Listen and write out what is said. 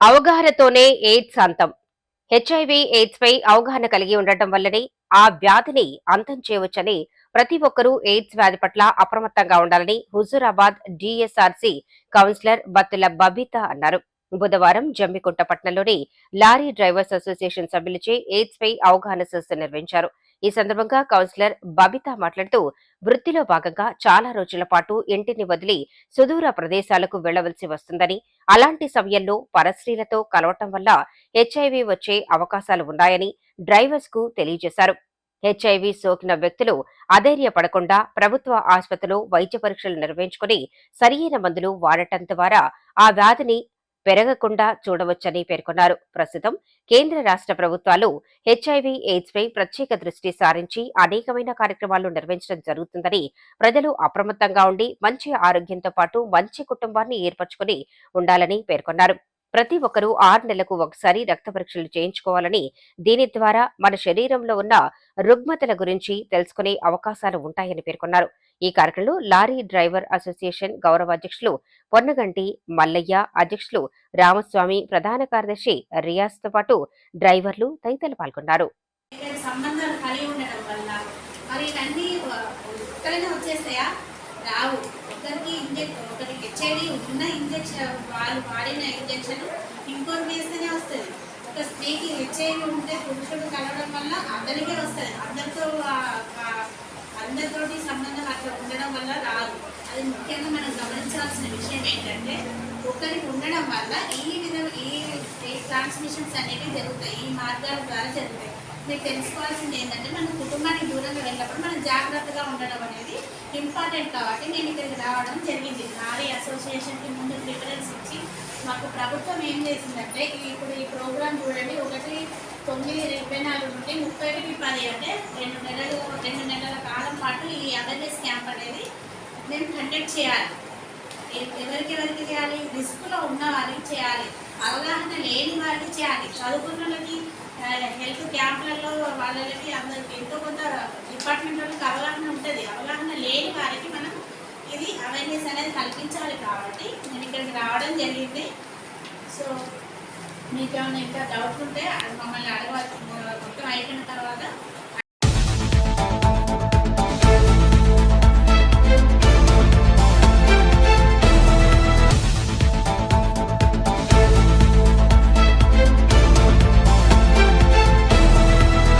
అవగాహనతోనే AIDS అంతం. HIV AIDS పై అవగాహన కలిగి ఉండటం వల్లనే ఆ వ్యాధిని అంతం చేయవచ్చని ప్రతి ఒక్కరూ ఎయిడ్స్ వ్యాధి పట్ల అప్రమత్తంగా ఉండాలని హుజూరాబాద్ డిఎస్ఆర్సి కౌన్సిలర్ బత్తుల బబిత అన్నారు. బుధవారం జమ్మికుంట పట్టణంలోని లారీ డ్రైవర్స్ అసోసియేషన్ సభ్యులచే ఎయిడ్స్ పై అవగాహన సదస్సు నిర్వహించారు. ఈ సందర్భంగా కౌన్సిలర్ బబిత మాట్లాడుతూ వృత్తిలో భాగంగా చాలా రోజుల పాటు ఇంటిని వదిలి సుదూర ప్రదేశాలకు వెళ్ళవలసి వస్తుందని అలాంటి సమయంలో పరస్త్రీలతో కలవటం వల్ల హెచ్ఐవి వచ్చే అవకాశాలు ఉన్నాయని డ్రైవర్స్కు తెలియజేశారు. హెచ్ఐవి సోకిన వ్యక్తులు అధైర్యపడకుండా ప్రభుత్వ ఆసుపత్రిలో వైద్య పరీక్షలు నిర్వహించుకుని సరియైన మందులు వాడటం ద్వారా ఆ వ్యాధిని పెరగకుండా చూడవచ్చని పేర్కొన్నారు. ప్రస్తుతం కేంద్ర రాష్ట్ర ప్రభుత్వాలు హెచ్ఐవి ఎయిడ్స్ పై ప్రత్యేక దృష్టి సారించి అనేకమైన కార్యక్రమాలు నిర్వహించడం జరుగుతుందని ప్రజలు అప్రమత్తంగా ఉండి మంచి ఆరోగ్యంతో పాటు మంచి కుటుంబాన్ని ఏర్పరచుకుని ఉండాలని పేర్కొన్నారు. ప్రతి ఒక్కరూ ఆరు నెలలకు ఒకసారి రక్త పరీక్షలు చేయించుకోవాలని దీని ద్వారా మన శరీరంలో ఉన్న రుగ్మతల గురించి తెలుసుకునే అవకాశాలు ఉంటాయని పేర్కొన్నారు. ఈ కార్యక్రమంలో లారీ డ్రైవర్ అసోసియేషన్ గౌరవ అధ్యక్షులు పొన్నగంటి మల్లయ్య అధ్యక్షులు రామస్వామి ప్రధాన కార్యదర్శి రియాజ్తో పాటు డ్రైవర్లు తదితరులు పాల్గొన్నారు. సంబంధాలు కలిగి ఉండడం వల్ల మరి ఇవన్నీ వచ్చేస్తాయా? రావు. ఒకరికి ఇంజెక్ ఒకరికి హెచ్ఐడి ఉన్న ఇంజెక్షన్ వాళ్ళు వాడిన ఇంజెక్షన్ వస్తుంది. ఒక స్త్రీకి నిశ్చయం ఉంటే పురుషుడు కలవడం వల్ల అందరికీ వస్తుంది. అందరితో అందరితోటి సంబంధం అట్లా ఉండడం వల్ల రాదు. అది ముఖ్యంగా మనం గమనించాల్సిన విషయం ఏంటంటే ఒకరికి ఉండడం వల్ల ఈ విధం ఈ ట్రాన్స్మిషన్స్ అనేవి జరుగుతాయి. ఈ మార్గాల ద్వారా జరుగుతాయి. మీరు తెలుసుకోవాల్సింది ఏంటంటే మన కుటుంబానికి దూరంగా వెళ్ళినప్పుడు మనం జాగ్రత్తగా ఉండడం అనేది ఇంపార్టెంట్ కాబట్టి నేను ఇక్కడికి రావడం జరిగింది. నారీ అసోసియేషన్కి ముందు ప్రిఫరెన్స్ ఇచ్చి మాకు ప్రభుత్వం ఏం చేసిందంటే ఇప్పుడు ఈ ప్రోగ్రామ్ చూడండి ఒకటి తొమ్మిది ఇరవై నాలుగు నుండి ముప్పై ఒకటి పది అంటే రెండు నెలలు రెండు నెలల కాలం పాటు ఈ అవేర్నెస్ క్యాంప్ అనేది మేము కండక్ట్ చేయాలి. ఎవరికి ఎవరికి చేయాలి? రిస్క్లో ఉన్న వారికి చేయాలి. అవగాహన లేని వారికి చేయాలి. చదువుకున్న వాళ్ళకి హెల్త్ క్యాంపులలో వాళ్ళకి అందరికి ఎంతో కొంత డిపార్ట్మెంట్ వాళ్ళకి అవగాహన ఉంటుంది. అవగాహన లేని వారికి మనం అవేర్నెస్ అనేది కల్పించాలి కాబట్టి నేను ఇక్కడికి రావడం జరిగింది. సో మీకు ఏమైనా ఇంకా డౌట్ ఉంటే అది మమ్మల్ని అడగవచ్చు